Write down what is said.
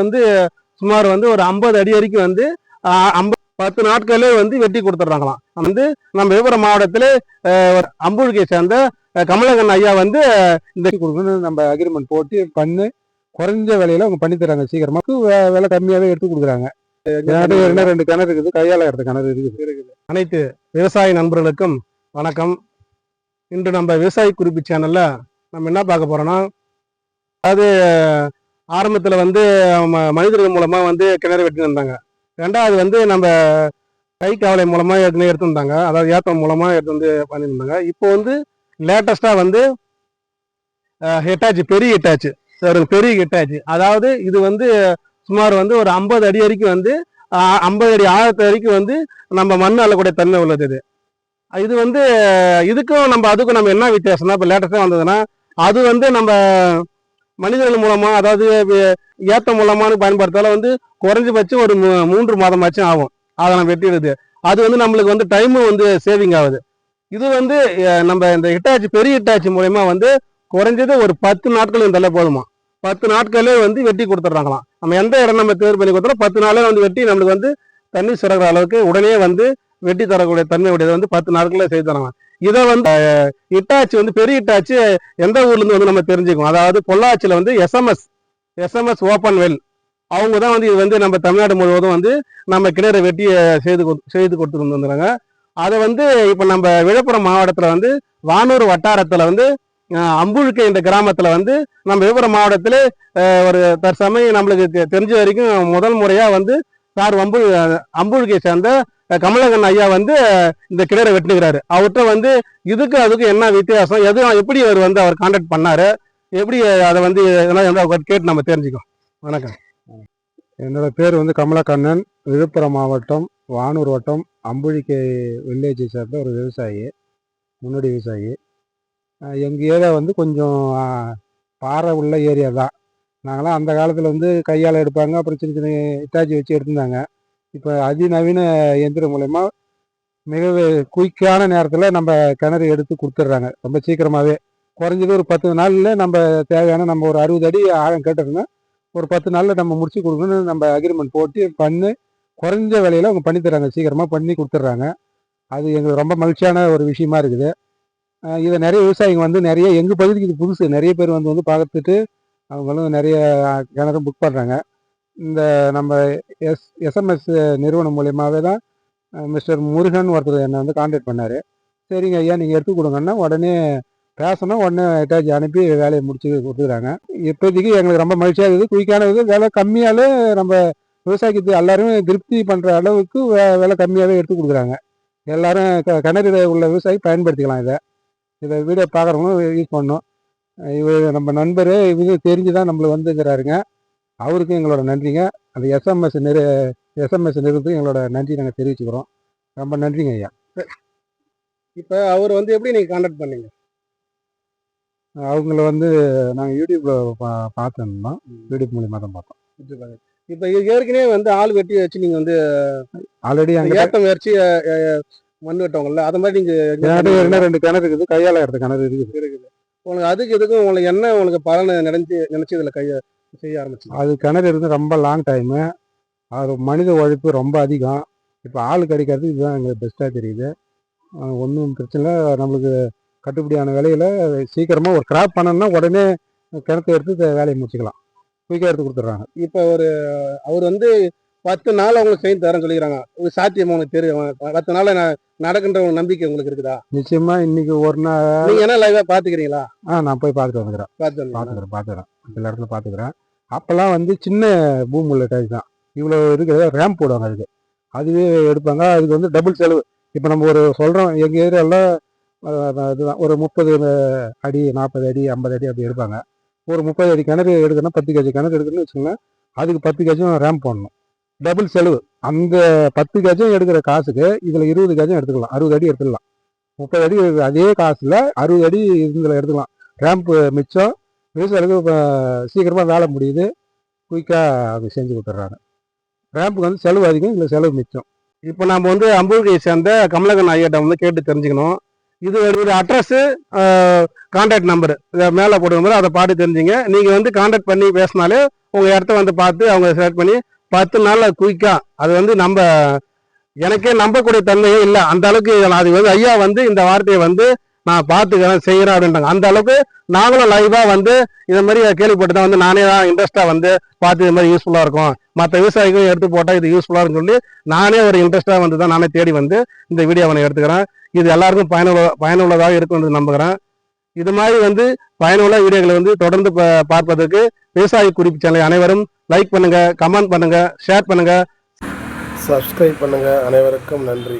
வந்து சுமார் வந்து ஒரு ஐம்பது அடி வரைக்கும் வந்து ஐம்பது பத்து நாட்களே வந்து வெட்டி கொடுத்துட்றாங்களாம். வந்து நம்ம விழுப்புரம் மாவட்டத்தில் அம்புழுக்கையை சேர்ந்த கமலகன் ஐயா வந்து இந்த கொடுக்கணும் நம்ம அக்ரிமெண்ட் போட்டு பண்ணு. குறைஞ்ச விலையில அவங்க பண்ணி தராங்க சீக்கிரமா. வே- விலை கம்மியாகவே எடுத்து கொடுக்குறாங்க. என்ன ரெண்டு கிணறு இருக்குது கையால் எடுத்த கிணறு இருக்குது. அனைத்து விவசாய நண்பர்களுக்கும் வணக்கம். இன்று நம்ம விவசாய குறிப்பு சேனலில் நம்ம என்ன பார்க்க போறோம்னா அதாவது ஆரம்பத்தில் வந்து ம- மனிதர்கள் மூலமாக வந்து கிணறு வெட்டின்னு இருந்தாங்க ரெண்டாவது வந்து நம்ம கை காவலை மூலமாக எடுத்து எடுத்துருந்தாங்க. அதாவது ஏத்தம் மூலமாக எடுத்து வந்து பண்ணியிருந்தாங்க. இப்போ வந்து லேட்டஸ்ட்டாக வந்து ஹெட்டாச்சு பெரிய ஹெட்டாச்சு. சார் பெரிய ஹெட்டாச்சு. அதாவது இது வந்து சுமார் வந்து ஒரு ஐம்பது அடி வரைக்கும் வந்து ஐம்பது அடி ஆழத்து வரைக்கும் வந்து நம்ம மண் அள்ளக்கூடிய தன்மை உள்ளது இது. இது வந்து இதுக்கும் நம்ம அதுக்கும் நம்ம என்ன வித்தியாசம்னா இப்போ லேட்டஸ்ட்டாக வந்ததுன்னா அது வந்து நம்ம மனிதர்கள் மூலமா அதாவது வே- ஏத்த மூலமான பயன்படுத்தால வந்து குறைஞ்சபட்சம் ஒரு மூ- மூன்று மாதமாச்சும் ஆகும். அதை நம்ம வெட்டிடுது அது வந்து நம்மளுக்கு வந்து டைமும் வந்து சேவிங் ஆகுது. இது வந்து நம்ம இந்த ஹிட்டாச்சி பெரிய ஹிட்டாச்சி மூலயமா வந்து குறைஞ்சது ஒரு பத்து நாட்கள் இருந்தாலே போதுமா? பத்து நாட்களே வந்து வெட்டி கொடுத்துட்றாங்களாம். நம்ம எந்த இடம் நம்ம தேர்வு பண்ணி கொடுத்தாலும் பத்து நாளே வந்து வெட்டி நம்மளுக்கு வந்து தண்ணி சுரக்கிற அளவுக்கு உடனே வந்து வெட்டி தரக்கூடிய தன்மை உடையதை வந்து பத்து நாட்களில் செய்து தராங்க இதை வந்து இட்டாச்சி வந்து பெரிய இட்டாச்சி எந்த ஊர்லேருந்து வந்து நம்ம தெரிஞ்சுக்குவோம் அதாவது பொள்ளாச்சியில் வந்து எஸ்எம்எஸ் எஸ்எம்எஸ் ஓப்பன் வெல் அவங்க தான் வந்து இது வந்து நம்ம தமிழ்நாடு முழுவதும் வந்து நம்ம கிணறு வெட்டி செய்து கொடு- செய்து கொடுத்து வந்துடுறாங்க அதை வந்து இப்போ நம்ம விழுப்புரம் மாவட்டத்தில் வந்து வானூர் வட்டாரத்தில் வந்து அம்புழுக்கை என்ற கிராமத்தில் வந்து நம்ம விழுப்புரம் மாவட்டத்தில் ஒரு தற்சமயம் நம்மளுக்கு தெ- தெரிஞ்ச வரைக்கும் முதல் முறையாக வந்து சார் அம்பு அம்புழுக்கையை சேர்ந்த அஹ், கமலகன் ஐயா வந்து இந்த கிணறு வெட்டுகிறாரு. அவர்கிட்ட வந்து இதுக்கு அதுக்கு என்ன வித்தியாசம்? எது எப்படி அவர் வந்து அவர் கான்டாக்ட் பண்ணாரு? எப்படி அதை வந்து வந்து கேட்டு நம்ம தெரிஞ்சுக்கோம் வணக்கம். என்னோட பேர் வந்து கமலக்கண்ணன் விழுப்புரம் மாவட்டம் வானூர் வட்டம் அம்புழிக்கை வில்லேஜை சேர்ந்த ஒரு விவசாயி முன்னோடி விவசாயி. எங்கள் ஏரியா வந்து கொஞ்சம் பாறை உள்ள ஏரியா தான். நாங்களாம் அந்த காலத்தில் வந்து கையால் எடுப்பாங்க அப்புறம் சின்ன சின்ன இட்டாச்சி வச்சு எடுத்திருந்தாங்க. இப்போ அதிநவீன இயந்திரம் மூலயமா மிக குயிக்கான நேரத்தில் நம்ம கிணறு எடுத்து கொடுத்துட்றாங்க. ரொம்ப சீக்கிரமாகவே குறைஞ்சது ஒரு பத்து நாளில் நம்ம தேவையான நம்ம ஒரு அறுபது அடி ஆழம் கேட்டிருந்தா ஒரு பத்து நாளில் நம்ம முடிச்சு கொடுக்கணும்னு நம்ம அக்ரிமெண்ட் போட்டு பண்ணி. குறைஞ்ச விலையில் அவங்க பண்ணித்தராங்க சீக்கிரமாக பண்ணி கொடுத்துட்றாங்க. அது எங்களுக்கு ரொம்ப மகிழ்ச்சியான ஒரு விஷயமா இருக்குது. இதை நிறைய விவசாயிங்க வந்து நிறைய எங்கள் பகுதிக்கு இது புதுசு. நிறைய பேர் வந்து வந்து பார்த்துட்டு அவங்களும் நிறைய கிணறு புக் பண்ணுறாங்க இந்த நம்ம எஸ் எஸ்எம்எஸ் நிறுவனம் மூலியமாகவே தான் மிஸ்டர் முருகன் ஒருத்தர் என்னை வந்து காண்டாக்ட் பண்ணார். சரிங்க ஐயா நீங்கள் எடுத்து கொடுங்கன்னா உடனே பேசணும் உடனே அட்டாச் அனுப்பி வேலையை முடிச்சு கொடுத்துக்கிறாங்க. இப்போதைக்கு எங்களுக்கு ரொம்ப மகிழ்ச்சியாக இருக்குது. குயிக்கான இது விலை கம்மியாலே நம்ம விவசாயிக்கு எல்லாரும் திருப்தி பண்ணுற அளவுக்கு வே- விலை கம்மியாகவே எடுத்து கொடுக்குறாங்க. எல்லாரும் க கிணறு உள்ள விவசாயி பயன்படுத்திக்கலாம் இதை. இதை வீடியோ பார்க்குறவங்களும் யூஸ் பண்ணணும். இவர் நம்ம நண்பர் இவங்க தெரிஞ்சு தான் நம்மளுக்கு வந்துங்கிறாருங்க அவருக்கும் எங்களோட நன்றிங்க. அந்த எஸ்எம்எஸ் நிறு எஸ்எம்எஸ் நிறுவனத்துக்கு எங்களோட நன்றி நாங்கள் தெரிவிச்சுக்கிறோம். ரொம்ப நன்றிங்க ஐயா. இப்போ அவர் வந்து எப்படி நீங்க கான்டாக்ட் பண்ணீங்க? அவங்கள வந்து நாங்கள் யூடியூப்ல பா பார்த்துருந்தோம் யூடியூப் மூலியமாக தான் பார்த்தோம். இப்போ ஏற்கனவே வந்து ஆள் வெட்டி வச்சு நீங்க வந்து ஆல்ரெடி அங்கே ஏத்தம் வச்சு மண் வெட்டவங்கல்ல அது மாதிரி நீங்க கிணறு என்ன ரெண்டு கிணறு இருக்குது கையால் எடுத்த கிணறு இருக்குது. இருக்குது. உங்களுக்கு அதுக்கு இதுக்கும் உங்களுக்கு என்ன உங்களுக்கு பலன் நினைச்சு நினைச்சு இதுல கைய செய்ய ஆரம்பிச்சீங்க அது கிணறு இருந்து ரொம்ப லாங் டைமு அது மனித உழைப்பு ரொம்ப அதிகம். இப்போ ஆள் கிடைக்கிறது இதுதான் எங்களுக்கு பெஸ்ட்டாக தெரியுது. ஒன்றும் பிரச்சனை இல்லை. நம்மளுக்கு கட்டுப்படியான விலையில சீக்கிரமாக ஒரு கிராப் பண்ணணும்னா உடனே கிணத்தை எடுத்து வேலையை முடிச்சுக்கலாம். குயிக்காக எடுத்து கொடுத்துட்றாங்க. இப்போ ஒரு அவர் வந்து பத்து நாள் அவங்களுக்கு செய்து தரேன்னு சொல்லிக்கிறாங்க. ஒரு சாத்தியம் உங்களுக்கு தெரியும்? பத்து நாள் நான் நடக்கின்ற ஒரு நம்பிக்கை உங்களுக்கு இருக்குதா? நிச்சயமாக இன்னைக்கு ஒரு நாள் நீங்க என்ன லைவா பாத்துக்கிறீங்களா? ஆ நான் போய் பார்த்துட்டு வந்துக்கிறேன். பார்த்து வந்தீங்களா? பார்த்துக்கிறேன் பார்த்துக்கிறேன். சில இடத்துல பார்த்துக்கிறேன். அப்போல்லாம் வந்து சின்ன பூம் உள்ள டைப் தான். இவ்வளோ இருக்குது ரேம்ப் போடுவாங்க அதுக்கு. அதுவே எடுப்பாங்க. அதுக்கு வந்து டபுள் செலவு. இப்போ நம்ம ஒரு சொல்கிறோம் எங்கள் ஏரியாவில் இதுதான். ஒரு முப்பது அடி நாற்பது அடி ஐம்பது அடி அப்படி எடுப்பாங்க. ஒரு முப்பது அடி கிணறு எடுக்கணும் பத்து கேஜி கிணறு எடுக்கணும்னு வச்சுக்கோங்களேன் அதுக்கு பத்து கேஜும் ரேம்ப் போடணும். டபுள் செலவு. அந்த பத்து கேஜும் எடுக்கிற காசுக்கு இதில் இருபது கேஜும் எடுத்துக்கலாம். அறுபது அடி எடுத்துக்கலாம். முப்பது அடி அதே காசில் அறுபது அடி இதில் எடுத்துக்கலாம். ரேம்ப் மிச்சம் விவசாயிகளுக்கு இப்போ சீக்கிரமாக வேலை முடியுது. குயிக்காக அது செஞ்சு கொடுத்துட்றாங்க. ரேம்புக்கு வந்து செலவு அதிகம் இல்லை செலவு மிச்சம். இப்போ நம்ம வந்து அம்பூரியை சேர்ந்த கமலகன் ஐயாட்ட வந்து கேட்டு தெரிஞ்சுக்கணும். இது ஒரு அட்ரஸ்ஸு கான்டாக்ட் இதை மேலே போட்டு அதை பார்த்து தெரிஞ்சுங்க. நீங்கள் வந்து கான்டாக்ட் பண்ணி பேசினாலே உங்கள் இடத்த வந்து பார்த்து அவங்க செலக்ட் பண்ணி பத்து நாளில் குயிக்காக அது வந்து நம்ம எனக்கே நம்பக்கூடிய தன்மையே இல்லை. அந்த அளவுக்கு அது வந்து ஐயா வந்து இந்த வார்த்தையை வந்து நான் பார்த்துக்கிறேன் செய்கிறேன் அப்படின்றாங்க. அந்த அளவுக்கு நாங்களும் லைவாக வந்து இதை மாதிரி கேள்விப்பட்டு தான் வந்து நானே தான் இன்ட்ரெஸ்ட்டாக வந்து பார்த்து இது மாதிரி யூஸ்ஃபுல்லாக இருக்கும். மற்ற விவசாயிகளும் எடுத்து போட்டால் இது யூஸ்ஃபுல்லாக இருக்குன்னு சொல்லி நானே ஒரு இன்ட்ரெஸ்ட்டாக வந்து தான் நானே தேடி வந்து இந்த வீடியோவை நான் எடுத்துக்கிறேன். இது எல்லாருக்கும் பயனுள்ள பயனுள்ளதாக இருக்கும்னு நம்புகிறேன். இது மாதிரி வந்து பயனுள்ள வீடியோகளை வந்து தொடர்ந்து பார்ப்பதற்கு விவசாய குறிப்பு சேனலை அனைவரும் லைக் பண்ணுங்கள் கமெண்ட் பண்ணுங்கள் ஷேர் பண்ணுங்கள் சப்ஸ்கிரைப் பண்ணுங்கள் அனைவருக்கும் நன்றி.